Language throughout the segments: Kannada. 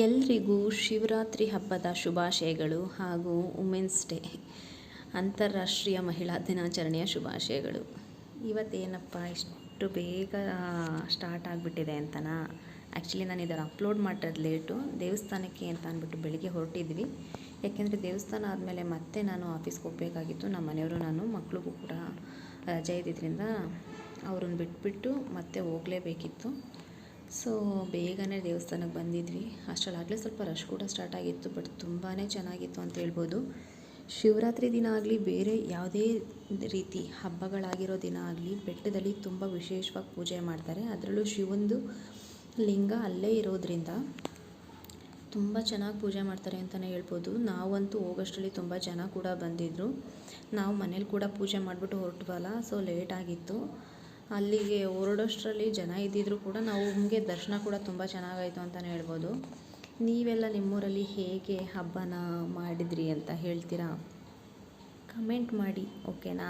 ಎಲ್ರಿಗೂ ಶಿವರಾತ್ರಿ ಹಬ್ಬದ ಶುಭಾಶಯಗಳು ಹಾಗೂ ವುಮೆನ್ಸ್ ಡೇ, ಅಂತಾರಾಷ್ಟ್ರೀಯ ಮಹಿಳಾ ದಿನಾಚರಣೆಯ ಶುಭಾಶಯಗಳು. ಇವತ್ತೇನಪ್ಪ, ಇಷ್ಟು ಬೇಗ ಸ್ಟಾರ್ಟ್ ಆಗಿಬಿಟ್ಟಿದೆ ಅಂತನಾ? ಆ್ಯಕ್ಚುಲಿ ನಾನು ಇದನ್ನು ಅಪ್ಲೋಡ್ ಮಾಡಿರೋದು ಲೇಟು ದೇವಸ್ಥಾನಕ್ಕೆ ಅಂತ ಅಂದ್ಬಿಟ್ಟು ಬೆಳಿಗ್ಗೆ ಹೊರಟಿದ್ವಿ. ಯಾಕೆಂದರೆ ದೇವಸ್ಥಾನ ಆದಮೇಲೆ ಮತ್ತೆ ನಾನು ಆಫೀಸ್ಗೆ ಹೋಗಬೇಕಾಗಿತ್ತು. ನಮ್ಮ ಮನೆಯವರು ನಾನು, ಮಕ್ಳಿಗೂ ಕೂಡ ರಜೆ ಇದ್ದಿದ್ದರಿಂದ ಅವ್ರನ್ನ ಬಿಟ್ಬಿಟ್ಟು ಮತ್ತೆ ಹೋಗಲೇಬೇಕಿತ್ತು. ಸೊ ಬೇಗನೆ ದೇವಸ್ಥಾನಕ್ಕೆ ಬಂದಿದ್ವಿ. ಅಷ್ಟರಲ್ಲಾಗಲೇ ಸ್ವಲ್ಪ ರಶ್ ಕೂಡ ಸ್ಟಾರ್ಟ್ ಆಗಿತ್ತು ಬಟ್ ತುಂಬಾ ಚೆನ್ನಾಗಿತ್ತು ಅಂತ ಹೇಳ್ಬೋದು. ಶಿವರಾತ್ರಿ ದಿನ ಆಗಲಿ, ಬೇರೆ ಯಾವುದೇ ರೀತಿ ಹಬ್ಬಗಳಾಗಿರೋ ದಿನ ಆಗಲಿ, ಬೆಟ್ಟದಲ್ಲಿ ತುಂಬ ವಿಶೇಷವಾಗಿ ಪೂಜೆ ಮಾಡ್ತಾರೆ. ಅದರಲ್ಲೂ ಶಿವಂದು ಲಿಂಗ ಅಲ್ಲೇ ಇರೋದ್ರಿಂದ ತುಂಬ ಚೆನ್ನಾಗಿ ಪೂಜೆ ಮಾಡ್ತಾರೆ ಅಂತಲೇ ಹೇಳ್ಬೋದು. ನಾವಂತೂ ಹೋಗೋಷ್ಟರಲ್ಲಿ ತುಂಬ ಜನ ಕೂಡ ಬಂದಿದ್ದರು ನಾವು ಮನೇಲಿ ಕೂಡ ಪೂಜೆ ಮಾಡಿಬಿಟ್ಟು ಹೊರಟ್ವಲ್ಲ ಸೊ ಲೇಟ್ ಆಗಿತ್ತು. ಅಲ್ಲಿಗೆ ಹೊರಡೋಷ್ಟರಲ್ಲಿ ಜನ ಇದ್ದಿದ್ರು ಕೂಡ ನಾವು ನಮಗೆ ದರ್ಶನ ಕೂಡ ತುಂಬ ಚೆನ್ನಾಗಾಯಿತು ಅಂತಲೇ ಹೇಳ್ಬೋದು. ನೀವೆಲ್ಲ ನಿಮ್ಮೂರಲ್ಲಿ ಹೇಗೆ ಹಬ್ಬನ ಮಾಡಿದ್ರಿ ಅಂತ ಹೇಳ್ತೀರಾ? ಕಮೆಂಟ್ ಮಾಡಿ ಓಕೆನಾ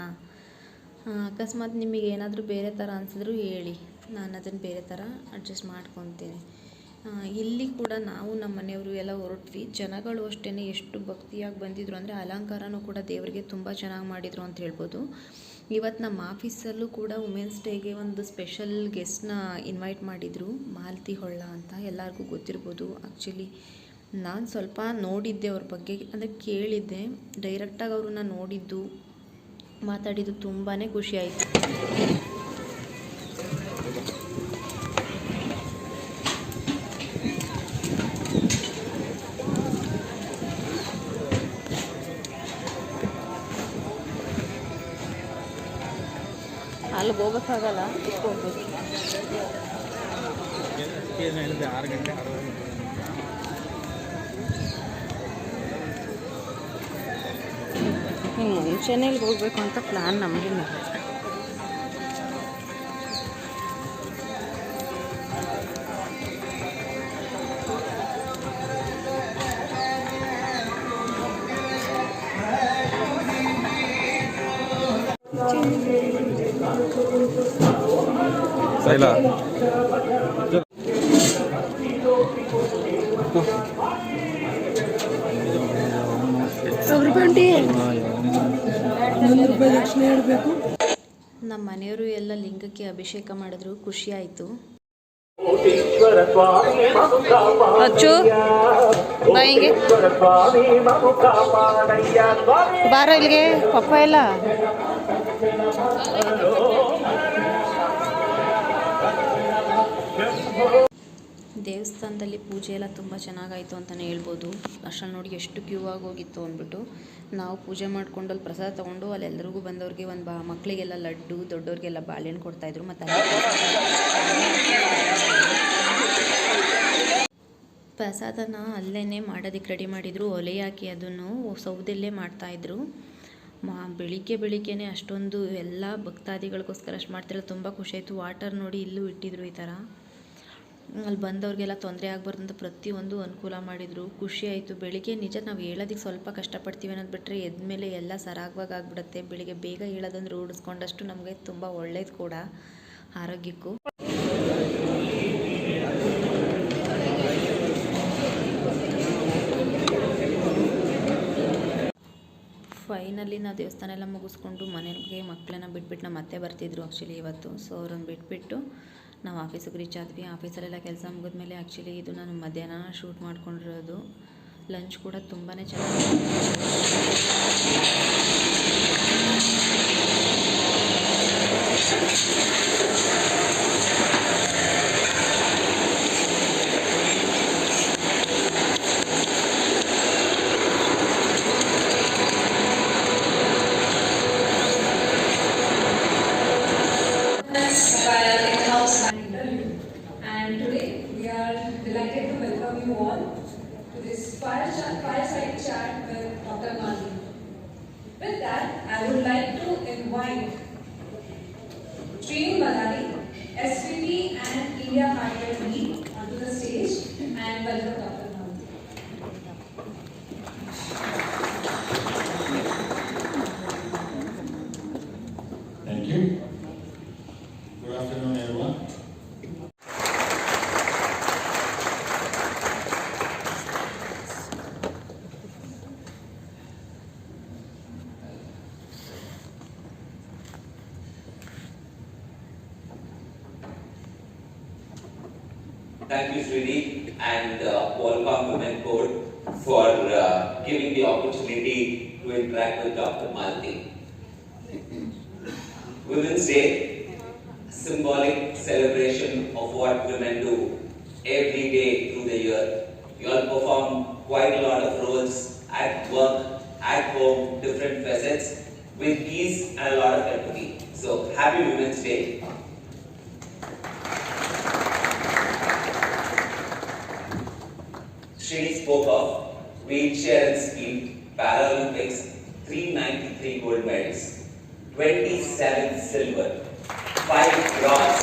ಅಕಸ್ಮಾತ್ ನಿಮಗೆ ಏನಾದರೂ ಬೇರೆ ಥರ ಅನಿಸಿದ್ರು ಹೇಳಿ. ನಾನು ಅದನ್ನು ಬೇರೆ ಥರ ಅಡ್ಜಸ್ಟ್ ಮಾಡ್ಕೊತೀನಿ. ಇಲ್ಲಿ ಕೂಡ ನಾವು ನಮ್ಮ ಮನೆಯವರು ಎಲ್ಲ ಹೊರಟ್ವಿ. ಜನಗಳು ಅಷ್ಟೇ ಎಷ್ಟು ಭಕ್ತಿಯಾಗಿ ಬಂದಿದ್ರು ಅಂದರೆ ಅಲಂಕಾರನೂ ಕೂಡ ದೇವರಿಗೆ ತುಂಬ ಚೆನ್ನಾಗಿ ಮಾಡಿದರು ಅಂತ ಹೇಳ್ಬೋದು. ಇವತ್ತು ನಮ್ಮ ಆಫೀಸಲ್ಲೂ ಕೂಡ ವುಮೆನ್ಸ್ ಡೇಗೆ ಒಂದು ಸ್ಪೆಷಲ್ ಗೆಸ್ಟ್ನ ಇನ್ವೈಟ್ ಮಾಡಿದರು, ಮಾಲತಿ ಹೊಳ್ಳ ಅಂತ. ಎಲ್ಲರಿಗೂ ಗೊತ್ತಿರ್ಬೋದು. ಆ್ಯಕ್ಚುಲಿ ನಾನು ಸ್ವಲ್ಪ ನೋಡಿದ್ದೆ ಅವ್ರ ಬಗ್ಗೆ, ಅಂದರೆ ಕೇಳಿದ್ದೆ. ಡೈರೆಕ್ಟಾಗಿ ಅವ್ರನ್ನ ನೋಡಿದ್ದು, ಮಾತಾಡಿದ್ದು ತುಂಬಾ ಖುಷಿ ಅಲ್ಲಿಗೆ ಹೋಗೋಕ್ಕಾಗಲ್ಲ ಹೋಗ್ಬೋದು ಆರು ಗಂಟೆ ಹಿಂಗೆ ಮುಂಚೆನೇ ಇಲ್ಲಿಗೆ ಹೋಗ್ಬೇಕು ಅಂತ ಪ್ಲ್ಯಾನ್ ನಮಗೆ ಸೈಲ. ನಮ್ಮ ಮನೆಯವರು ಎಲ್ಲ ಲಿಂಗಕ್ಕೆ ಅಭಿಷೇಕ ಮಾಡಿದ್ರು ಖುಷಿ ಆಯ್ತು. ಅಚ್ಚು ಬಾಯಿಗೆ ಬಾರ ಇಲ್ಲಿಗೆ ಪಪ್ಪ ಎಲ್ಲ. ದೇವಸ್ಥಾನದಲ್ಲಿ ಪೂಜೆ ಎಲ್ಲ ತುಂಬ ಚೆನ್ನಾಗಾಯಿತು ಅಂತಲೇ ಹೇಳ್ಬೋದು. ಅಷ್ಟರಲ್ಲಿ ನೋಡಿ ಎಷ್ಟು ಕ್ಯೂ ಆಗಿ ಹೋಗಿತ್ತು ಅಂದ್ಬಿಟ್ಟು ನಾವು ಪೂಜೆ ಮಾಡ್ಕೊಂಡು ಅಲ್ಲಿ ಪ್ರಸಾದ ತೊಗೊಂಡು ಅಲ್ಲಿ ಎಲ್ಲರಿಗೂ ಬಂದವ್ರಿಗೆ ಒಂದು ಬಾ ಮಕ್ಕಳಿಗೆಲ್ಲ ಲಡ್ಡು, ದೊಡ್ಡವ್ರಿಗೆಲ್ಲ ಬಾಳೆಹಣ್ಣು ಕೊಡ್ತಾಯಿದ್ರು ಮತ್ತು ಪ್ರಸಾದನ ಅಲ್ಲೇ ಮಾಡೋದಕ್ಕೆ ರೆಡಿ ಮಾಡಿದರು. ಒಲೆ ಹಾಕಿ ಅದನ್ನು ಸೌದಲ್ಲೇ ಮಾಡ್ತಾಯಿದ್ರು ಮಾ, ಬೆಳಿಗ್ಗೆ ಬೆಳಿಗ್ಗೆನೇ ಅಷ್ಟೊಂದು ಎಲ್ಲ ಭಕ್ತಾದಿಗಳಿಗೋಸ್ಕರ ಅಷ್ಟು ಮಾಡ್ತಿರಲ್ಲ ತುಂಬ ಖುಷಿ ಆಯಿತು. ವಾಟರ್ ನೋಡಿ ಇಲ್ಲೂ ಇಟ್ಟಿದ್ರು ಈ ಥರ ಅಲ್ಲಿ ಬಂದವ್ರಿಗೆಲ್ಲ ತೊಂದರೆ ಆಗಬಾರ್ದು ಅಂತ ಪ್ರತಿಯೊಂದು ಅನುಕೂಲ ಮಾಡಿದರು. ಖುಷಿ ಆಯಿತು. ಬೆಳಿಗ್ಗೆ ನಿಜ ನಾವು ಹೇಳೋದಕ್ಕೆ ಸ್ವಲ್ಪ ಕಷ್ಟಪಡ್ತೀವಿ ಅನ್ನೋದು ಬಿಟ್ಟರೆ ಎದ್ಮೇಲೆ ಎಲ್ಲ ಸರಾಗವಾಗಿ ಆಗಿಬಿಡುತ್ತೆ. ಬೆಳಿಗ್ಗೆ ಬೇಗ ಹೇಳೋದಂದ್ರೆ ರೂಢಿಸ್ಕೊಂಡಷ್ಟು ನಮಗೆ ತುಂಬ ಒಳ್ಳೇದು ಕೂಡ, ಆರೋಗ್ಯಕ್ಕೂ. ಫೈನಲಿ ನಾವು ದೇವಸ್ಥಾನ ಎಲ್ಲ ಮುಗಿಸ್ಕೊಂಡು ಮನೆಗೆ ಮಕ್ಕಳನ್ನ ಬಿಟ್ಬಿಟ್ಟು ನಮ್ಮ ಮತ್ತೆ ಬರ್ತಿದ್ರು ಆ್ಯಕ್ಚುಲಿ ಇವತ್ತು. ಸೊ ಅವ್ರನ್ನ ಬಿಟ್ಬಿಟ್ಟು ನಾವು ಆಫೀಸಿಗೆ ರೀಚ್ ಆದ್ವಿ. ಆಫೀಸಲ್ಲೆಲ್ಲ ಕೆಲಸ ಮುಗಿದ್ಮೇಲೆ ಆ್ಯಕ್ಚುಲಿ ಇದು ನಾನು ಮಧ್ಯಾಹ್ನ ಶೂಟ್ ಮಾಡ್ಕೊಂಡಿರೋದು. ಲಂಚ್ ಕೂಡ ತುಂಬಾ ಚೆನ್ನಾಗಿ symbolic celebration of what women do every day through the year. You all perform quite a lot of roles at work, at home, different facets with ease and a lot of empathy. So happy Women's Day. Srini spoke of wheelchair and speed, Paralympics, 393 gold medals, 27 silver, 5 bronze,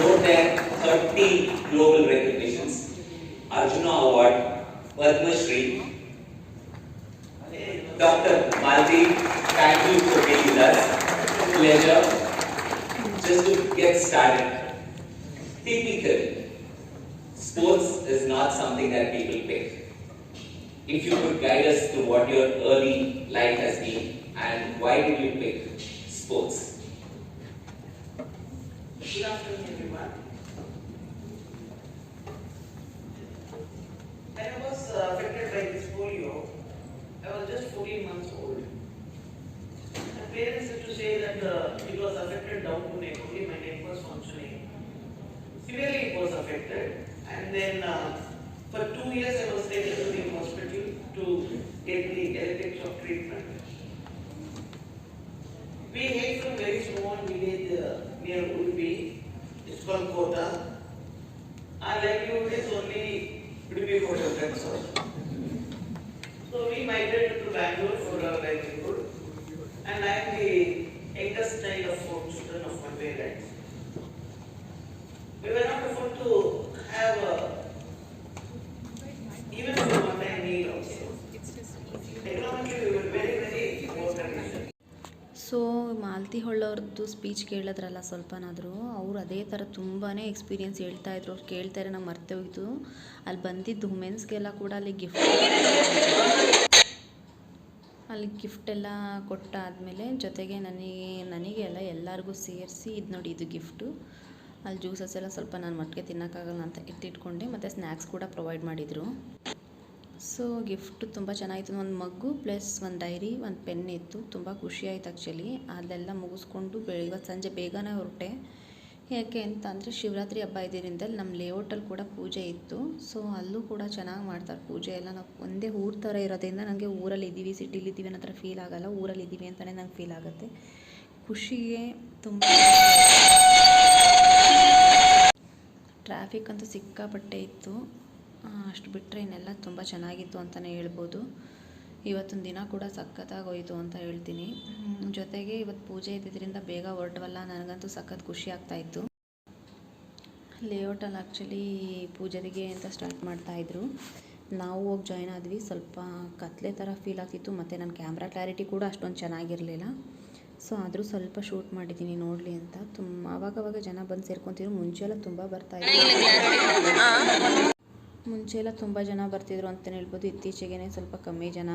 more than 30 global recognitions, Arjuna Award, Padma Shri. Dr. Maldi, thank you for being with us. Pleasure. Just to get started, typically, sports is not something that people pick. If you could guide us to what your early life has been and why did you pick sports? Good afternoon, everyone. When I was uh, affected by this polio, I was just 14 months old. My parents used to say that uh, it was affected down to neck, only my neck was functioning. Severely it was affected, and then uh, for two years I was taken to the hospital to get the electric shock treatment. We hail from very small village uh, near Udupi. It's called Kota. Our livelihood is only Udupi Kota that's. Malti ಹೊಳ್ಳವ್ರದ್ದು speech ಕೇಳಿದ್ರಲ್ಲ ಸ್ವಲ್ಪನಾದರೂ, ಅವ್ರು ಅದೇ ಥರ ತುಂಬಾ ಎಕ್ಸ್ಪೀರಿಯನ್ಸ್ ಹೇಳ್ತಾ ಇದ್ರು. ಅವ್ರು ಕೇಳ್ತಾರೆ ನಂಗೆ ಮರ್ತೆ ಹೋಯ್ತು. ಅಲ್ಲಿ ಬಂದಿದ್ದು ವುಮೆನ್ಸ್ಗೆಲ್ಲ ಕೂಡ ಅಲ್ಲಿ ಗಿಫ್ಟ್ ಅಲ್ಲಿ ಗಿಫ್ಟ್ ಎಲ್ಲ ಕೊಟ್ಟಾದಮೇಲೆ ಜೊತೆಗೆ ನನಗೆ ನನಗೆ ಅಲ್ಲ ಎಲ್ಲರಿಗೂ ಸೇರಿಸಿ ಇದು ನೋಡಿ ಇದು ಗಿಫ್ಟು ಅಲ್ಲಿ ಜ್ಯೂಸಸ್ ಎಲ್ಲ ಸ್ವಲ್ಪ ನಾನು ಮಟ್ಟಿಗೆ ತಿನ್ನೋಕ್ಕಾಗಲ್ಲ ಅಂತ ಎತ್ತಿಟ್ಕೊಂಡೆ, ಮತ್ತು ಸ್ನ್ಯಾಕ್ಸ್ ಕೂಡ ಪ್ರೊವೈಡ್ ಮಾಡಿದರು. ಸೊ ಗಿಫ್ಟ್ ತುಂಬ ಚೆನ್ನಾಗಿತ್ತು. ಒಂದು ಮಗ್ಗು ಪ್ಲಸ್ ಒಂದು ಡೈರಿ ಒಂದು ಪೆನ್ ಇತ್ತು. ತುಂಬ ಖುಷಿ ಆಯಿತು ಆ್ಯಕ್ಚುಲಿ ಅದೆಲ್ಲ ಮುಗಿಸ್ಕೊಂಡು ಬೆ ಇವತ್ತು ಸಂಜೆ ಬೇಗನೆ ಹೊರಟೆ. ಯಾಕೆ ಅಂತ ಅಂದರೆ ಶಿವರಾತ್ರಿ ಹಬ್ಬ ಇದ್ದಿದ್ದರಿಂದ ನಮ್ಮ ಲೇಔಟಲ್ಲಿ ಕೂಡ ಪೂಜೆ ಇತ್ತು. ಸೊ ಅಲ್ಲೂ ಕೂಡ ಚೆನ್ನಾಗಿ ಮಾಡ್ತಾರೆ ಪೂಜೆ ಎಲ್ಲ. ನಾವು ಒಂದೇ ಊರ ಥರ ಇರೋದ್ರಿಂದ ನನಗೆ ಊರಲ್ಲಿ ಇದ್ದೀವಿ, ಸಿಟಿಲಿ ಇದ್ದೀವಿ ಅನ್ನೋ ಥರ ಫೀಲ್ ಆಗಲ್ಲ. ಊರಲ್ಲಿ ಇದ್ದೀವಿ ಅಂತಲೇ ನಂಗೆ ಫೀಲ್ ಆಗುತ್ತೆ. ಖುಷಿಗೆ ತುಂಬ ಟ್ರಾಫಿಕ್ ಅಂತೂ ಸಿಕ್ಕಾಪಟ್ಟೆ ಇತ್ತು. ಅಷ್ಟು ಬಿಟ್ಟರೆ ಇನ್ನೆಲ್ಲ ತುಂಬ ಚೆನ್ನಾಗಿತ್ತು ಅಂತಲೇ ಹೇಳ್ಬೋದು. ಇವತ್ತೊಂದು ದಿನ ಕೂಡ ಸಖತ್ತಾಗಿ ಹೋಯಿತು ಅಂತ ಹೇಳ್ತೀನಿ. ಜೊತೆಗೆ ಇವತ್ತು ಪೂಜೆ ಇದ್ದಿದ್ದರಿಂದ ಬೇಗ ಹೊರಟವಲ್ಲ ನನಗಂತೂ ಸಖತ್ ಖುಷಿ ಆಗ್ತಾಯಿತ್ತು ಲೇಔಟಲ್ಲಿ ಆ್ಯಕ್ಚುಲಿ ಪೂಜಾರಿಗೆ ಅಂತ ಸ್ಟಾರ್ಟ್ ಮಾಡ್ತಾಯಿದ್ರು ನಾವು ಹೋಗಿ ಜಾಯ್ನ್ ಆದ್ವಿ. ಸ್ವಲ್ಪ ಕತ್ಲೆ ಥರ ಫೀಲ್ ಆಗ್ತಿತ್ತು. ಮತ್ತು ನನ್ನ ಕ್ಯಾಮ್ರಾ ಕ್ಲಾರಿಟಿ ಕೂಡ ಅಷ್ಟೊಂದು ಚೆನ್ನಾಗಿರಲಿಲ್ಲ. ಸೊ ಆದರೂ ಸ್ವಲ್ಪ ಶೂಟ್ ಮಾಡಿದ್ದೀನಿ ನೋಡಲಿ ಅಂತ. ತುಂಬ ಆವಾಗವಾಗ ಜನ ಬಂದು ಸೇರ್ಕೊತಿದ್ರು. ಮುಂಚೆ ಎಲ್ಲ ತುಂಬ ಬರ್ತಾಯಿದ್ರು ಮುಂಚೆ ಎಲ್ಲ ತುಂಬ ಜನ ಬರ್ತಿದ್ರು ಅಂತಲೇ ಹೇಳ್ಬೋದು. ಇತ್ತೀಚೆಗೆ ಸ್ವಲ್ಪ ಕಮ್ಮಿ ಜನ.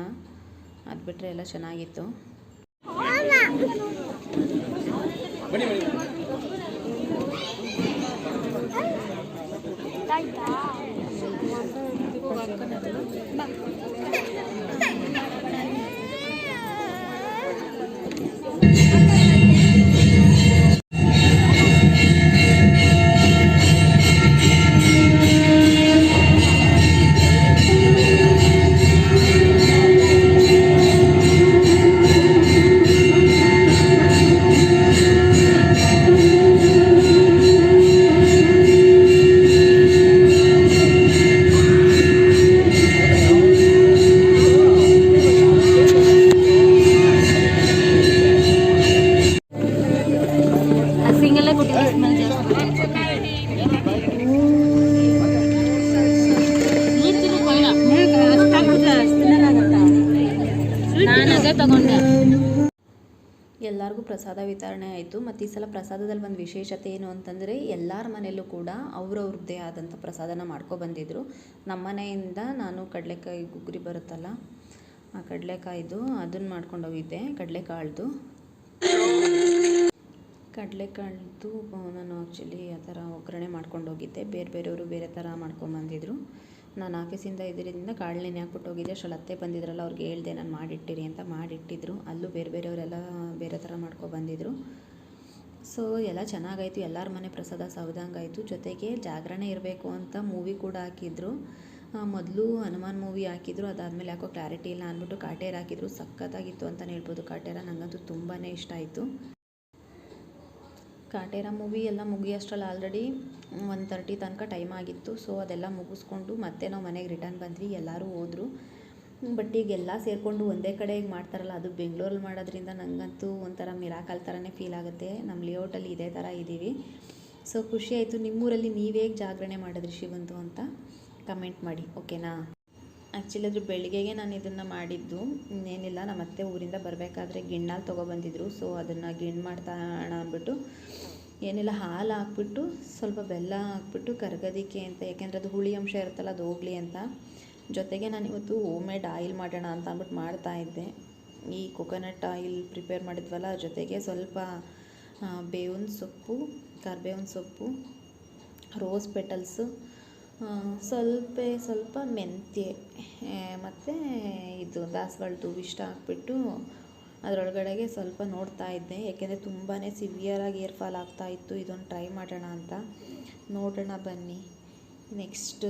ಅದು ಬಿಟ್ಟರೆ ಎಲ್ಲ ಚೆನ್ನಾಗಿತ್ತು. ತಗೊಂಡೆ. ಎಲ್ಲರಿಗೂ ಪ್ರಸಾದ ವಿತರಣೆ ಆಯಿತು. ಮತ್ತು ಈ ಸಲ ಪ್ರಸಾದದಲ್ಲಿ ಒಂದು ವಿಶೇಷತೆ ಏನು ಅಂತಂದರೆ ಎಲ್ಲರ ಮನೆಯಲ್ಲೂ ಕೂಡ ಅವ್ರವ್ರದ್ದೇ ಆದಂಥ ಪ್ರಸಾದನ ಮಾಡ್ಕೊಬಂದಿದ್ರು ನಮ್ಮ ಮನೆಯಿಂದ ನಾನು ಕಡಲೆಕಾಯಿ ಗುಗ್ರಿ ಬರುತ್ತಲ್ಲ, ಆ ಕಡಲೆಕಾಯಿದು ಅದನ್ನು ಮಾಡ್ಕೊಂಡು ಹೋಗಿದ್ದೆ. ಕಡಲೆಕಾಳ್ದು. ಕಡಲೆಕಾಳ್ದು, ನಾನು ಆ್ಯಕ್ಚುಲಿ ಆ ಥರ ಒಗ್ಗರಣೆ ಮಾಡ್ಕೊಂಡು ಹೋಗಿದ್ದೆ. ಬೇರೆ ಬೇರೆಯವರು ಬೇರೆ ಥರ ಮಾಡ್ಕೊಂಬಂದಿದ್ರು ನಾನು ಆಫೀಸಿಂದ ಇದರಿಂದ ನೆನೆ ಹಾಕ್ಬಿಟ್ಟು ಹೋಗಿದ್ದೆ. ಬಂದಿದ್ರಲ್ಲ, ಅವ್ರಿಗೆ ಹೇಳ್ದೆ, ನಾನು ಮಾಡಿಟ್ಟಿರಿ ಅಂತ ಮಾಡಿಟ್ಟಿದ್ರು. ಅಲ್ಲೂ ಬೇರೆ ಬೇರೆಯವರೆಲ್ಲ ಬೇರೆ ಥರ ಮಾಡ್ಕೊ ಬಂದಿದ್ರು. ಸೊ ಎಲ್ಲ ಚೆನ್ನಾಗಾಯಿತು. ಎಲ್ಲರ ಮನೆ ಪ್ರಸಾದ ಸವದಂಗಾಯಿತು. ಜೊತೆಗೆ ಜಾಗರಣೆ ಇರಬೇಕು ಅಂತ ಮೂವಿ ಕೂಡ ಹಾಕಿದ್ರು. ಮೊದಲು ಹನುಮಾನ್ ಮೂವಿ ಹಾಕಿದ್ರು. ಅದಾದಮೇಲೆ ಯಾಕೋ ಕ್ಲಾರಿಟಿ ಇಲ್ಲ ಅಂದ್ಬಿಟ್ಟು ಕಾಟೇರ ಹಾಕಿದ್ರು. ಸಖತ್ತಾಗಿತ್ತು ಅಂತಲೇ ಹೇಳ್ಬೋದು ಕಾಟೇರ. ನನಗಂತೂ ತುಂಬಾ ಇಷ್ಟ ಆಯಿತು. ಕಾಟೇರ ಮೂವಿ ಎಲ್ಲ ಮುಗಿಯೋಷ್ಟ್ರಲ್ಲಿ ಆಲ್ರೆಡಿ ಒನ್ ತರ್ಟಿ ತನಕ ಟೈಮ್ ಆಗಿತ್ತು. ಸೊ ಅದೆಲ್ಲ ಮುಗಿಸ್ಕೊಂಡು ಮತ್ತೆ ನಾವು ಮನೆಗೆ ರಿಟರ್ನ್ ಬಂದ್ವಿ, ಎಲ್ಲರೂ ಹೋದರು. ಬಟ್ ಈಗ ಎಲ್ಲ ಸೇರಿಕೊಂಡು ಒಂದೇ ಕಡೆ ಈಗ ಮಾಡ್ತಾರಲ್ಲ, ಅದು ಬೆಂಗಳೂರಲ್ಲಿ ಮಾಡೋದ್ರಿಂದ ನನಗಂತೂ ಒಂಥರ ಮಿರಾಕಲ್ ಥರನೇ ಫೀಲ್ ಆಗುತ್ತೆ. ನಮ್ಮ ಲೇಔಟಲ್ಲಿ ಇದೇ ಥರ ಇದ್ದೀವಿ. ಸೊ ಖುಷಿ ಆಯಿತು. ನಿಮ್ಮೂರಲ್ಲಿ ನೀವು ಜಾಗರಣೆ ಮಾಡಿದ್ರಿ ಶಿವಂತು ಅಂತ? ಕಮೆಂಟ್ ಮಾಡಿ ಓಕೆನಾ ಆ್ಯಕ್ಚುಲಿ ಅದ್ರ ಬೆಳಗ್ಗೆಗೆ ನಾನು ಇದನ್ನು ಮಾಡಿದ್ದು. ಇನ್ನೇನಿಲ್ಲ ನಮ್ಮ ಅತ್ತೆ ಊರಿಂದ ಬರಬೇಕಾದ್ರೆ ಗಿಣ್ಣಲ್ಲಿ ತೊಗೊಬಂದಿದ್ರು. ಸೊ ಅದನ್ನು ಗಿಣ್ಣು ಮಾಡ್ತಾ ಅಂದ್ಬಿಟ್ಟು, ಏನಿಲ್ಲ, ಹಾಲು ಹಾಕ್ಬಿಟ್ಟು, ಸ್ವಲ್ಪ ಬೆಲ್ಲ ಹಾಕ್ಬಿಟ್ಟು ಕರಗದಿಕ್ಕೆ ಅಂತ, ಯಾಕೆಂದರೆ ಅದು ಹುಳಿ ಅಂಶ ಇರುತ್ತಲ್ಲ, ಅದು ಹೋಗಲಿ ಅಂತ. ಜೊತೆಗೆ ನಾನು ಇವತ್ತು ಹೋಮ್ ಮೇಡ್ ಆಯಿಲ್ ಮಾಡೋಣ ಅಂತ ಅಂದ್ಬಿಟ್ಟು ಮಾಡ್ತಾಯಿದ್ದೆ ಈ ಕೊಕೊನಟ್ ಆಯಿಲ್ ಪ್ರಿಪೇರ್ ಮಾಡಿದ್ವಲ್ಲ, ಜೊತೆಗೆ ಸ್ವಲ್ಪ ಬೇವಿನ ಸೊಪ್ಪು, ಕರ್ಬೇವಿನ ಸೊಪ್ಪು ರೋಸ್ ಪೆಟಲ್ಸು ಸ್ವಲ್ಪ ಸ್ವಲ್ಪ ಮೆಂತ್ಯ ಮತ್ತು ಇದು ದಾಸವಾಳದ್ದು ಇಷ್ಟ ಹಾಕ್ಬಿಟ್ಟು ಅದರೊಳಗಡೆಗೆ ಸ್ವಲ್ಪ ನೋಡ್ತಾ ಇದ್ದೆ. ಯಾಕೆಂದರೆ ತುಂಬಾ ಸಿವಿಯರಾಗಿ ಏರ್ ಫಾಲ್ ಆಗ್ತಾ ಇತ್ತು. ಇದೊಂದು ಟ್ರೈ ಮಾಡೋಣ ಅಂತ. ನೋಡೋಣ ಬನ್ನಿ. ನೆಕ್ಸ್ಟು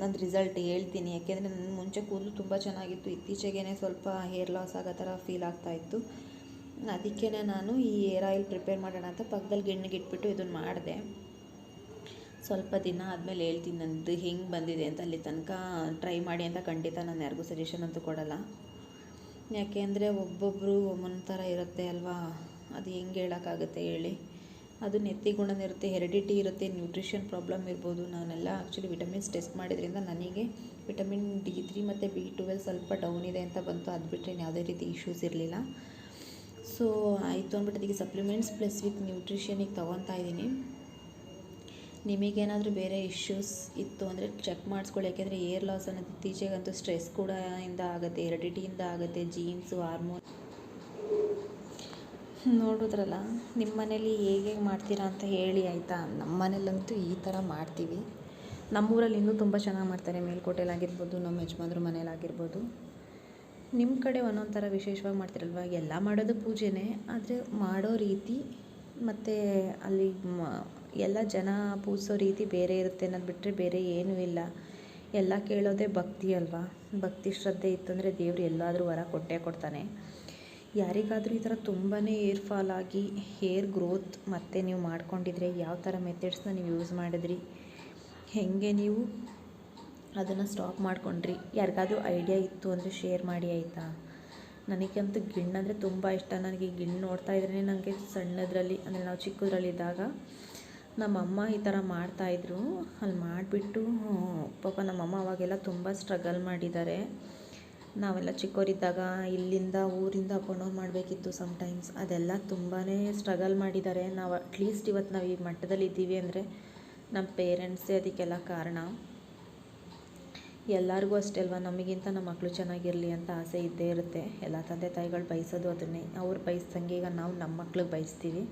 ನಂದು ರಿಸಲ್ಟ್ ಹೇಳ್ತೀನಿ. ಯಾಕೆಂದರೆ ನನ್ನ ಮುಂಚೆ ಕೂದಲು ತುಂಬ ಚೆನ್ನಾಗಿತ್ತು. ಇತ್ತೀಚೆಗೆ ಸ್ವಲ್ಪ ಹೇರ್ ಲಾಸ್ ಆಗೋ ಥರ ಫೀಲ್ ಆಗ್ತಾಯಿತ್ತು ಅದಕ್ಕೇ ನಾನು ಈ ಏರ್ ಆಯಿಲ್ ಪ್ರಿಪೇರ್ ಮಾಡೋಣ ಅಂತ ಪಕ್ಕದಲ್ಲಿ ಗಿಣ್ಣಿಗೆ ಇಟ್ಬಿಟ್ಟು ಇದನ್ನು ಮಾಡಿದೆ. ಸ್ವಲ್ಪ ದಿನ ಆದಮೇಲೆ ಹೇಳ್ತೀನಿ ನನ್ನದು ಹೆಂಗೆ ಬಂದಿದೆ ಅಂತ ಅಲ್ಲಿ ತನಕ ಟ್ರೈ ಮಾಡಿ ಅಂತ ಖಂಡಿತ ನಾನು ಯಾರಿಗೂ ಸಜೆಷನ್ ಅಂತೂ ಕೊಡಲ್ಲ. ಯಾಕೆಂದರೆ ಒಬ್ಬೊಬ್ಬರು ಒಮ್ಮೊಂದು ಥರ ಇರುತ್ತೆ ಅಲ್ವಾ? ಅದು ಹೆಂಗೆ ಹೇಳೋಕ್ಕಾಗುತ್ತೆ ಹೇಳಿ. ಅದು ನೆತ್ತಿ ಗುಣನಿರುತ್ತೆ ಹೆರಿಡಿಟಿ ಇರುತ್ತೆ ನ್ಯೂಟ್ರಿಷನ್ ಪ್ರಾಬ್ಲಮ್ ಇರ್ಬೋದು. ನಾನೆಲ್ಲ ಆ್ಯಕ್ಚುಲಿ ವಿಟಮಿನ್ಸ್ ಟೆಸ್ಟ್ ಮಾಡಿದ್ರಿಂದ ನನಗೆ ವಿಟಮಿನ್ ಡಿ ತ್ರೀ ಮತ್ತು ಬಿ ಟ್ವೆಲ್ ಸ್ವಲ್ಪ ಡೌನ್ ಇದೆ ಅಂತ ಬಂತು. ಅದು ಬಿಟ್ಟರೆ ಯಾವುದೇ ರೀತಿ ಇಶ್ಯೂಸ್ ಇರಲಿಲ್ಲ. ಸೊ ಆಯಿತು ಅಂದ್ಬಿಟ್ಟು ಅದಕ್ಕೆ ಸಪ್ಲಿಮೆಂಟ್ಸ್ ಪ್ಲಸ್ ವಿತ್ ನ್ಯೂಟ್ರಿಷನಿಗೆ ತೊಗೊತಾ ಇದ್ದೀನಿ. ನಿಮಗೇನಾದರೂ ಬೇರೆ ಇಶ್ಯೂಸ್ ಇತ್ತು ಅಂದರೆ ಚೆಕ್ ಮಾಡಿಸ್ಕೊಳ್ಳಿ. ಯಾಕೆಂದರೆ ಏರ್ ಲಾಸ್ ಅನ್ನೋದು ಇತ್ತೀಚೆಗಂತೂ ಸ್ಟ್ರೆಸ್ ಕೂಡ ಇಂದ ಆಗುತ್ತೆ ಎರಡಿಟಿಯಿಂದ ಆಗುತ್ತೆ ಜೀನ್ಸು ಹಾರ್ಮೋನ್ ನೋಡಿದ್ರಲ್ಲ ನಿಮ್ಮ ಮನೇಲಿ ಹೇಗೆ ಹೇಗೆ ಮಾಡ್ತೀರಾ ಅಂತ ಹೇಳಿ ಆಯಿತಾ? ನಮ್ಮ ಮನೇಲಂತೂ ಈ ಥರ ಮಾಡ್ತೀವಿ. ನಮ್ಮೂರಲ್ಲಿ ಇನ್ನೂ ತುಂಬ ಚೆನ್ನಾಗಿ ಮಾಡ್ತಾರೆ. ಮೇಲ್ಕೋಟೆಲಾಗಿರ್ಬೋದು ನಮ್ಮ ಯಜಮಾನ್ರ ಮನೇಲಾಗಿರ್ಬೋದು ನಿಮ್ಮ ಕಡೆ ಒಂದೊಂದು ಥರ ವಿಶೇಷವಾಗಿ ಮಾಡ್ತಿರಲ್ವ? ಎಲ್ಲ ಮಾಡೋದು ಪೂಜೆನೇ. ಆದರೆ ಮಾಡೋ ರೀತಿ ಮತ್ತು ಅಲ್ಲಿ ಮ, ಎಲ್ಲ ಜನ ಪೂಜಿಸೋ ರೀತಿ ಬೇರೆ ಇರುತ್ತೆ ಅನ್ನೋದು ಬಿಟ್ಟರೆ ಬೇರೆ ಏನೂ ಇಲ್ಲ. ಎಲ್ಲ ಕೇಳೋದೇ ಭಕ್ತಿ ಅಲ್ವಾ? ಭಕ್ತಿ ಶ್ರದ್ಧೆ ಇತ್ತು ಅಂದರೆ ದೇವರು ಎಲ್ಲಾದರೂ ವರ ಕೊಟ್ಟೇ ಕೊಡ್ತಾನೆ. ಯಾರಿಗಾದರೂ ಈ ಥರ ತುಂಬಾ ಏರ್ ಫಾಲ್ ಆಗಿ ಹೇರ್ ಗ್ರೋತ್ ಮತ್ತೆ ನೀವು ಮಾಡ್ಕೊಂಡಿದ್ರೆ ಯಾವ ಥರ ಮೆಥಡ್ಸ್ನ ನೀವು ಯೂಸ್ ಮಾಡಿದ್ರಿ? ಹೇಗೆ ನೀವು ಅದನ್ನು ಸ್ಟಾಪ್ ಮಾಡ್ಕೊಂಡ್ರಿ? ಯಾರಿಗಾದ್ರೂ ಐಡಿಯಾ ಇತ್ತು ಅಂದರೆ ಶೇರ್ ಮಾಡಿ ಆಯಿತಾ? ನನಗಂತೂ ಗಿಣ್ಣಂದರೆ ತುಂಬ ಇಷ್ಟ. ನನಗೆ ಗಿಣ್ಣು ನೋಡ್ತಾ ಇದ್ರೇ ನನಗೆ ಸಣ್ಣದರಲ್ಲಿ, ಅಂದರೆ ನಾವು ಚಿಕ್ಕದ್ರಲ್ಲಿದ್ದಾಗ ನಮ್ಮಮ್ಮ ಈ ಥರ ಮಾಡ್ತಾಯಿದ್ರು ಅಲ್ಲಿ ಮಾಡಿಬಿಟ್ಟು, ಪಾಪ ನಮ್ಮಮ್ಮ ಅವಾಗೆಲ್ಲ ತುಂಬ ಸ್ಟ್ರಗಲ್ ಮಾಡಿದ್ದಾರೆ. ನಾವೆಲ್ಲ ಚಿಕ್ಕವರಿದ್ದಾಗ ಇಲ್ಲಿಂದ ಊರಿಂದ ಅಪ್ ಡೌನ್ ಮಾಡಬೇಕಿತ್ತು ಸಮ್ಟೈಮ್ಸ್ ಅದೆಲ್ಲ ತುಂಬಾ ಸ್ಟ್ರಗಲ್ ಮಾಡಿದ್ದಾರೆ. ನಾವು ಅಟ್ಲೀಸ್ಟ್ ಇವತ್ತು ನಾವು ಈ ಮಟ್ಟದಲ್ಲಿ ಇದ್ದೀವಿ ಅಂದರೆ ನಮ್ಮ ಪೇರೆಂಟ್ಸೇ ಅದಕ್ಕೆಲ್ಲ ಕಾರಣ. ಎಲ್ಲರಿಗೂ ಅಷ್ಟೇ ಅಲ್ವಾ? ನಮಗಿಂತ ನಮ್ಮ ಮಕ್ಕಳು ಚೆನ್ನಾಗಿರಲಿ ಅಂತ ಆಸೆ ಇದ್ದೇ ಇರುತ್ತೆ. ಎಲ್ಲ ತಂದೆ ತಾಯಿಗಳು ಬಯಸೋದು ಅದನ್ನೇ. ಅವ್ರು ಬಯಸ್ದಂಗೆ ಈಗ ನಾವು ನಮ್ಮ ಮಕ್ಳಿಗೆ ಬಯಸ್ತೀವಿ.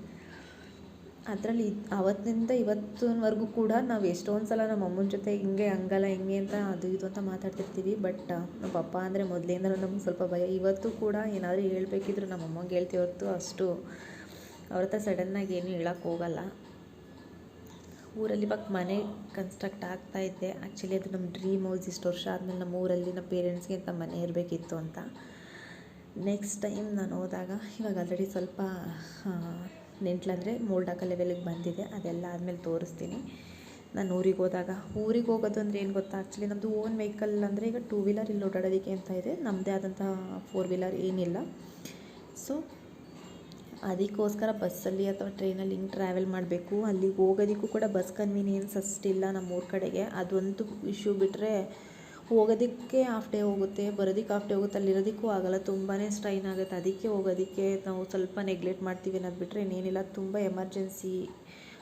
ಅದರಲ್ಲಿ ಆವತ್ತಿನಿಂದ ಇವತ್ತಿನವರೆಗೂ ಕೂಡ ನಾವು ಎಷ್ಟೊಂದು ಸಲ ನಮ್ಮ ಅಮ್ಮನ ಜೊತೆ ಹಿಂಗೆ ಹಂಗಲ್ಲ, ಹಿಂಗೆ ಅಂತ ಅದು ಇದು ಅಂತ ಮಾತಾಡ್ತಿರ್ತೀವಿ. ಬಟ್ ನಮ್ಮ ಪಪ್ಪ ಅಂದರೆ ಮೊದಲಿಂದಲೂ ನಮ್ಗೆ ಸ್ವಲ್ಪ ಭಯ. ಇವತ್ತು ಕೂಡ ಏನಾದರೂ ಹೇಳಬೇಕಿದ್ರು ನಮ್ಮ ಅಮ್ಮಂಗೆ ಹೇಳ್ತೀವಿ ಹೊರತು ಅಷ್ಟು. ಅವ್ರ ಹತ್ರ ಸಡನ್ನಾಗಿ ಏನು ಹೇಳೋಕ್ಕೆ ಹೋಗಲ್ಲ. ಊರಲ್ಲಿ ಇವಾಗ ಮನೆ ಕನ್ಸ್ಟ್ರಕ್ಟ್ ಇದೆ. ಆ್ಯಕ್ಚುಲಿ ಅದು ನಮ್ಮ ಡ್ರೀಮ್ ಹೌಸ್ ಇಷ್ಟು ವರ್ಷ ಆದಮೇಲೆ ನಮ್ಮ ಊರಲ್ಲಿ ನಮ್ಮ ಪೇರೆಂಟ್ಸ್ಗೆ ಅಂತ ಮನೆ ಇರಬೇಕಿತ್ತು ಅಂತ. ನೆಕ್ಸ್ಟ್ ಟೈಮ್ ನಾನು ಹೋದಾಗ, ಇವಾಗ ಆಲ್ರೆಡಿ ಸ್ವಲ್ಪ ನೆಂಟ್ಲಂದರೆ ಮೋಲ್ಡಾಕ ಲೆವೆಲಿಗೆ ಬಂದಿದೆ. ಅದೆಲ್ಲ ಆದಮೇಲೆ ತೋರಿಸ್ತೀನಿ. ನಾನು ಊರಿಗೆ ಹೋದಾಗ, ಊರಿಗೆ ಹೋಗೋದು ಅಂದರೆ ಏನು ಗೊತ್ತಾ? ಆ್ಯಕ್ಚುಲಿ ನಮ್ಮದು ಓನ್ ವೆಹಿಕಲ್ ಅಂದರೆ ಈಗ ಟೂ ವೀಲರ್ ಇಲ್ಲಿ ಓಡಾಡೋದಕ್ಕೆ ಅಂತ ಇದೆ. ನಮ್ಮದೇ ಆದಂಥ ಫೋರ್ ವೀಲರ್ ಏನಿಲ್ಲ. ಸೊ ಅದಕ್ಕೋಸ್ಕರ ಬಸ್ಸಲ್ಲಿ ಅಥವಾ ಟ್ರೈನಲ್ಲಿ ಹಿಂಗೆ ಟ್ರಾವೆಲ್ ಮಾಡಬೇಕು, ಅಲ್ಲಿಗೆ ಹೋಗೋದಕ್ಕೂ ಕೂಡ ಬಸ್ ಕನ್ವೀನಿಯನ್ಸ್ ಅಷ್ಟಿಲ್ಲ ನಮ್ಮ ಊರ ಕಡೆಗೆ. ಅದೊಂದು ಇಶ್ಯೂ ಬಿಟ್ಟರೆ ಹೋಗೋದಕ್ಕೆ ಹಾಫ್ ಡೇ ಹೋಗುತ್ತೆ, ಬರೋದಕ್ಕೆ ಹಾಫ್ ಡೇ ಹೋಗುತ್ತೆ, ಅಲ್ಲಿರೋದಕ್ಕೂ ಆಗಲ್ಲ. ತುಂಬಾ ಸ್ಟ್ರೈನ್ ಆಗುತ್ತೆ. ಅದಕ್ಕೆ ಹೋಗೋದಕ್ಕೆ ನಾವು ಸ್ವಲ್ಪ ನೆಗ್ಲೆಕ್ಟ್ ಮಾಡ್ತೀವಿ ಅನ್ನೋದು ಬಿಟ್ಟರೆ ಇನ್ನೇನಿಲ್ಲ. ತುಂಬ ಎಮರ್ಜೆನ್ಸಿ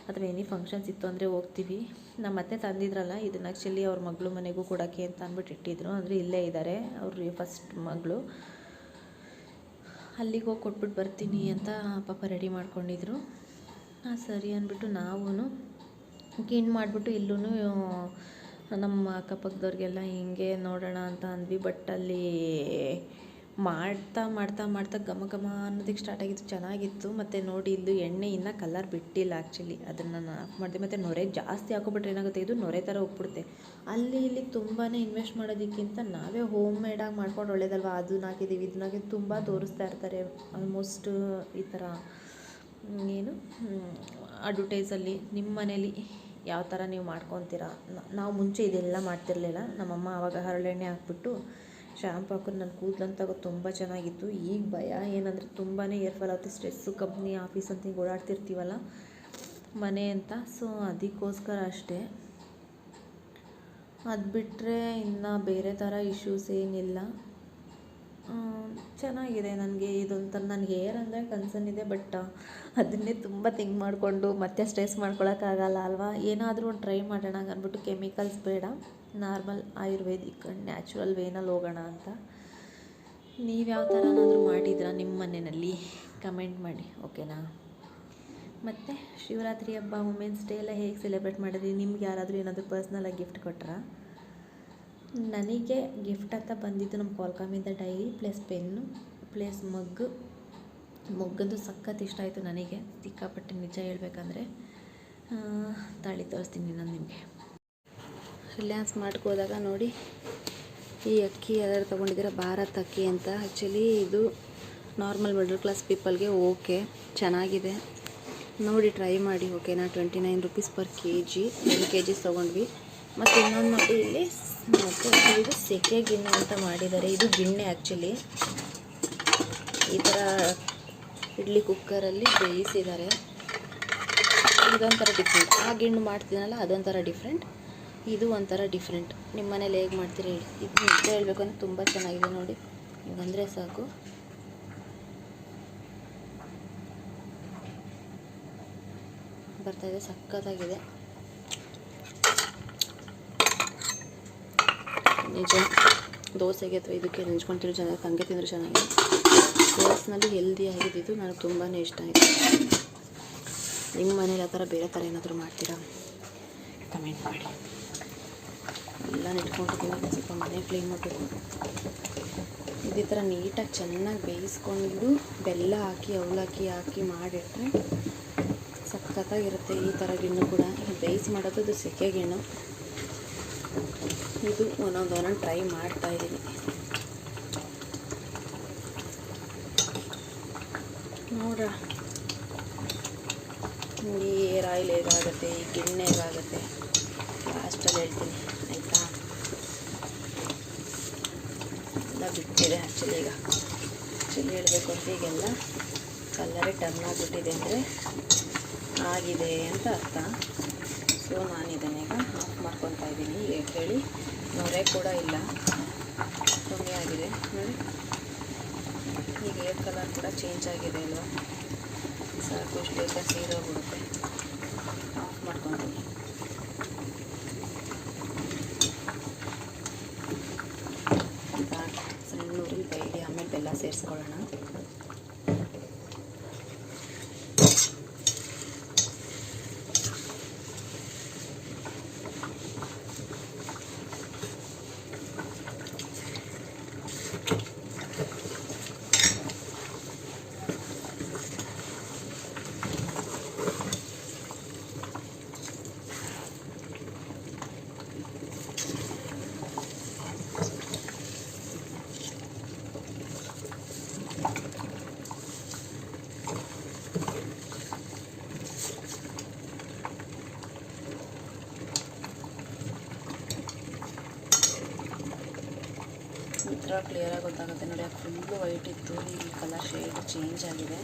ಅಥವಾ ಎನಿ ಫಂಕ್ಷನ್ಸ್ ಇತ್ತು ಅಂದರೆ ಹೋಗ್ತೀವಿ. ನಮ್ಮ ಮತ್ತೆ ತಂದಿದ್ರಲ್ಲ, ಇದನ್ನು ಆ್ಯಕ್ಚುಲಿ ಅವ್ರ ಮಗಳು ಮನೆಗೂ ಕೊಡೋಕ್ಕೆ ಅಂತ ಅಂದ್ಬಿಟ್ಟು ಇಟ್ಟಿದ್ರು. ಅಂದರೆ ಇಲ್ಲೇ ಇದ್ದಾರೆ ಅವ್ರ ಫಸ್ಟ್ ಮಗಳು. ಅಲ್ಲಿಗೆ ಹೋಗಿ ಕೊಟ್ಬಿಟ್ಟು ಬರ್ತೀನಿ ಅಂತ ಪಾಪ ರೆಡಿ ಮಾಡ್ಕೊಂಡಿದ್ರು. ಹಾಂ, ಸರಿ ಅಂದ್ಬಿಟ್ಟು ನಾವೂ ಕ್ಲೀನ್ ಮಾಡಿಬಿಟ್ಟು ಇಲ್ಲೂ ನಮ್ಮ ಅಕ್ಕಪಕ್ಕದವ್ರಿಗೆಲ್ಲ ಹಿಂಗೆ ನೋಡೋಣ ಅಂತ ಅಂದ್ವಿ, ಬಟ್ ಅಲ್ಲಿ ಮಾಡ್ತಾ ಮಾಡ್ತಾ ಮಾಡ್ತಾ ಘಮ ಘಮ ಅನ್ನೋದಕ್ಕೆ ಸ್ಟಾರ್ಟ್ ಆಗಿತ್ತು, ಚೆನ್ನಾಗಿತ್ತು. ಮತ್ತು ನೋಡಿ ಇದು ಎಣ್ಣೆ ಇನ್ನೂ ಕಲರ್ ಬಿಟ್ಟಿಲ್ಲ ಆ್ಯಕ್ಚುಲಿ ಅದನ್ನು ನಾನು ಆಫ್ ಮಾಡಿದೆ. ಮತ್ತು ನೊರೆ ಜಾಸ್ತಿ ಹಾಕೊಬಿಟ್ರೆ ಏನಾಗುತ್ತೆ? ಇದು ನೊರೆ ಥರ ಹೋಗ್ಬಿಡುತ್ತೆ ಅಲ್ಲಿ ಇಲ್ಲಿ ತುಂಬಾ ಇನ್ವೆಸ್ಟ್ ಮಾಡೋದಕ್ಕಿಂತ ನಾವೇ ಹೋಮ್ ಮೇಡಾಗಿ ಮಾಡ್ಕೊಂಡು ಒಳ್ಳೇದಲ್ವ? ಅದನ್ನ ಹಾಕಿದ್ದೀವಿ ಇದನ್ನ ಹಾಕಿದ್ದು ತುಂಬ ತೋರಿಸ್ತಾ ಇರ್ತಾರೆ. ಆಲ್ಮೋಸ್ಟ್ ಈ ಥರ ಏನು ಅಡ್ವರ್ಟೈಸಲ್ಲಿ ನಿಮ್ಮ ಮನೇಲಿ ಯಾವ ಥರ ನೀವು ಮಾಡ್ಕೊತೀರಾ? ನಾವು ಮುಂಚೆ ಇದೆಲ್ಲ ಮಾಡ್ತಿರಲಿಲ್ಲ. ನಮ್ಮಮ್ಮ ಆವಾಗ ಹರಳೆಣ್ಣೆ ಹಾಕ್ಬಿಟ್ಟು ಶ್ಯಾಂಪು ಹಾಕಿದ್ರೆ ನನ್ನ ಕೂದಲಂತಾಗ ತುಂಬ ಚೆನ್ನಾಗಿತ್ತು. ಈಗ ಭಯ, ಏನಂದರೆ ತುಂಬಾ ಏರ್ ಫಾಲ್ ಆಗುತ್ತೆ. ಸ್ಟ್ರೆಸ್ಸು ಕಂಪ್ನಿ ಆಫೀಸ್ ಅಂತ ಹಿಂಗೆ ಓಡಾಡ್ತಿರ್ತೀವಲ್ಲ, ಮನೆ ಅಂತ. ಸೊ ಅದಕ್ಕೋಸ್ಕರ ಅಷ್ಟೇ. ಅದು ಬಿಟ್ಟರೆ ಇನ್ನು ಬೇರೆ ಥರ ಇಶ್ಯೂಸ್ ಏನಿಲ್ಲ. ಚೆನ್ನಾಗಿದೆ ನನಗೆ. ಇದೊಂಥರ ನನ್ನ ಹೇರ್ ಅಂದರೆ ಕನ್ಸರ್ನ್ ಇದೆ ಬಟ್ ಅದನ್ನೇ ತುಂಬ ಥಿಂಕ್ ಮಾಡಿಕೊಂಡು ಮತ್ತೆ ಸ್ಟ್ರೆಸ್ ಮಾಡ್ಕೊಳಕ್ಕಾಗಲ್ಲ ಅಲ್ವಾ? ಏನಾದರೂ ಒಂದು ಟ್ರೈ ಮಾಡೋಣ ಅಂದ್ಬಿಟ್ಟು ಕೆಮಿಕಲ್ಸ್ ಬೇಡ. ನಾರ್ಮಲ್ ಆಯುರ್ವೇದಿಕ್ ನ್ಯಾಚುರಲ್ ವೇನಲ್ಲಿ ಹೋಗೋಣ ಅಂತ. ನೀವು ಯಾವ ಥರನಾದರೂ ಮಾಡಿದ್ರಾ ನಿಮ್ಮ ಮನೆಯಲ್ಲಿ? ಕಮೆಂಟ್ ಮಾಡಿ, ಓಕೆನಾ? ಮತ್ತು ಶಿವರಾತ್ರಿ ಹಬ್ಬ, ವುಮೆನ್ಸ್ ಡೇ ಎಲ್ಲ ಹೇಗೆ ಸೆಲೆಬ್ರೇಟ್ ಮಾಡಿದ್ರಿ? ನಿಮ್ಗೆ ಯಾರಾದರೂ ಏನಾದರೂ ಪರ್ಸ್ನಲಾಗಿ ಗಿಫ್ಟ್ ಕೊಟ್ರಾ? ನನಗೆ ಗಿಫ್ಟ್ ಅಂತ ಬಂದಿದ್ದು ನಮ್ಮ ಕಾಲ್ಕಾಮಿಂದ diary, plus pen, plus mug. ಮಗ್ಗಂದು ಸಖತ್ ಇಷ್ಟ ಆಯಿತು ನನಗೆ. ಸಿಕ್ಕಾಪಟ್ಟೆ ನಿಜ ಹೇಳ್ಬೇಕಂದ್ರೆ ತಾಳಿ ತೋರಿಸ್ತೀನಿ ನಾನು ನಿಮಗೆ. ರಿಲಯನ್ಸ್ ಹೋದಾಗ ನೋಡಿ, ಈ ಅಕ್ಕಿ ಯಾರು ತೊಗೊಂಡಿದ್ದೀರ? ಭಾರತ್ ಅಕ್ಕಿ ಅಂತ. ಆ್ಯಕ್ಚುಲಿ ಇದು ನಾರ್ಮಲ್ ಮಿಡಲ್ ಕ್ಲಾಸ್ ಪೀಪಲ್ಗೆ ಓಕೆ ಚೆನ್ನಾಗಿದೆ. ನೋಡಿ ಟ್ರೈ ಮಾಡಿ ಓಕೆನಾ twenty nine rupees per K G ten K Gs ತೊಗೊಂಡ್ವಿ. ಮತ್ತು ಇನ್ನೊಂದು ನೋಡಿ ಇಲ್ಲಿ, ಮತ್ತು ಇದು ಸೆಕೆ ಗಿಣ್ಣೆ ಅಂತ ಮಾಡಿದ್ದಾರೆ. ಇದು ಗಿಣ್ಣೆ ಆ್ಯಕ್ಚುಲಿ ಈ ಥರ ಇಡ್ಲಿ ಕುಕ್ಕರಲ್ಲಿ ಬೇಯಿಸಿದ್ದಾರೆ. ಇದೊಂಥರ ಡಿಫ್ರೆಂಟ್ ಆ ಗಿಣ್ಣು ಮಾಡ್ತೀನಲ್ಲ, ಅದೊಂಥರ ಡಿಫ್ರೆಂಟ್ ಇದು ಒಂಥರ ಡಿಫ್ರೆಂಟ್ ನಿಮ್ಮ ಮನೇಲಿ ಹೇಗೆ ಮಾಡ್ತೀರಿ ಹೇಳಿ. ಇದು ನಿಜ ಹೇಳಬೇಕು ಅಂದರೆ ತುಂಬ ಚೆನ್ನಾಗಿದೆ ನೋಡಿ. ಬಂದರೆ ಸಾಕು. ಬರ್ತಾಯಿದೆ ಸಖತ್ತಾಗಿದೆ. ನಿಜ. ದೋಸೆಗೆ ಅಥವಾ ಇದಕ್ಕೆ ನೆಂಚ್ಕೊಂಡು ಚೆನ್ನಾಗಿ ಹಂಗೆ ತಿಂದರೆ ಚೆನ್ನಾಗಿದೆ ಪರ್ಸ್ನಲಿ ಹೆಲ್ದಿ ಆಗಿದ್ದು ನನಗೆ ತುಂಬಾ ಇಷ್ಟ ಆಯಿತು. ನಿಮ್ಮ ಮನೇಲಿ ಆ ಥರ ಬೇರೆ ಥರ ಏನಾದರೂ ಮಾಡ್ತೀರಾ? ಕಮೆಂಟ್ ಮಾಡಿ. ಎಲ್ಲ ನೆಟ್ಕೊಂಡಿದ್ದೀನಿ ಸ್ವಲ್ಪ ಮನೆ ಕ್ಲೀನ್ ಮಾಡಬೇಕು. ಇದೇ ಥರ ನೀಟಾಗಿ ಚೆನ್ನಾಗಿ ಬೇಯಿಸ್ಕೊಂಡು ಬೆಲ್ಲ ಹಾಕಿ ಅವಲಕ್ಕಿ ಹಾಕಿ ಮಾಡಿಟ್ರೆ ಸಖತ್ತಾಗಿರುತ್ತೆ ಈ ಥರ ಗಿಣ್ಣು ಕೂಡ. ಬೇಯಿಸಿ ಮಾಡೋದು ಅದು ಸೆಕೆ ಗಿಣ್ಣು. ಇದು ಒಂದೊಂದು ಒಂದೊಂದು ಟ್ರೈ ಮಾಡ್ತಾ ಇದ್ದೀನಿ. ನೋಡ್ರ ಈ ಏರ್ ಆಯಿಲ್ ಹೇಗಾಗುತ್ತೆ, ಈ ಗಿಣ್ಣು ಹೇಗಾಗುತ್ತೆ? ಲಾಸ್ಟಲ್ಲಿ ಹೇಳ್ತೀನಿ ಆಯಿತಾ ಎಲ್ಲ ಆ್ಯಕ್ಚುಲಿ ಈಗ. ಚಿಲ್ಲಿ ಹೇಳಬೇಕು ಅಂತ ಈಗೆಲ್ಲ. ಕಲ್ಲರೇ ಟರ್ನ್ ಆಗಿಬಿಟ್ಟಿದೆ ಅಂದರೆ ಆಗಿದೆ ಅಂತ ಅರ್ಥ. ಸೊ ನಾನು ಇದನ್ನೀಗ ಆಫ್ ಮಾಡ್ಕೊತಾ ಇದ್ದೀನಿ. ಈಗ ಹೇಳಿ ನೊರೆ ಕೂಡ ಇಲ್ಲ. ಕಮ್ಮಿ ಆಗಿದೆ. ನೋಡಿ. ಈಗ ಏರ್ ಕಲರ್ ಕೂಡ ಚೇಂಜ್ ಆಗಿದೆ ಅಲ್ವಾ? ಸಾಕು, ಇಷ್ಟು ಸೀರೆ ಸೀದೋಗ್ಬಿಡುತ್ತೆ ಆಫ್ ಮಾಡ್ಕೊತೀನಿ. ಸೇರಿಸ್ಕೊಳ್ಳೋಣ ಥರ ಕ್ಲಿಯರಾಗಿ ಗೊತ್ತಾಗುತ್ತೆ ನೋಡಿ ಅದು ಫುಲ್ಲು ವೈಟ್ ಇತ್ತು. ಈ ಕಲರ್ ಶೇಡ್ ಚೇಂಜ್ ಆಗಿದೆ.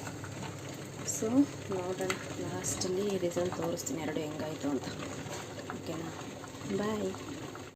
ಸೊ ನೋಡೋಣ. ಲಾಸ್ಟಲ್ಲಿ ರಿಸಲ್ಟ್ ತೋರಿಸ್ತೀನಿ. ಎರಡು ಹೆಂಗಾಯಿತು ಅಂತ. ಓಕೆನಾ ಬಾಯ್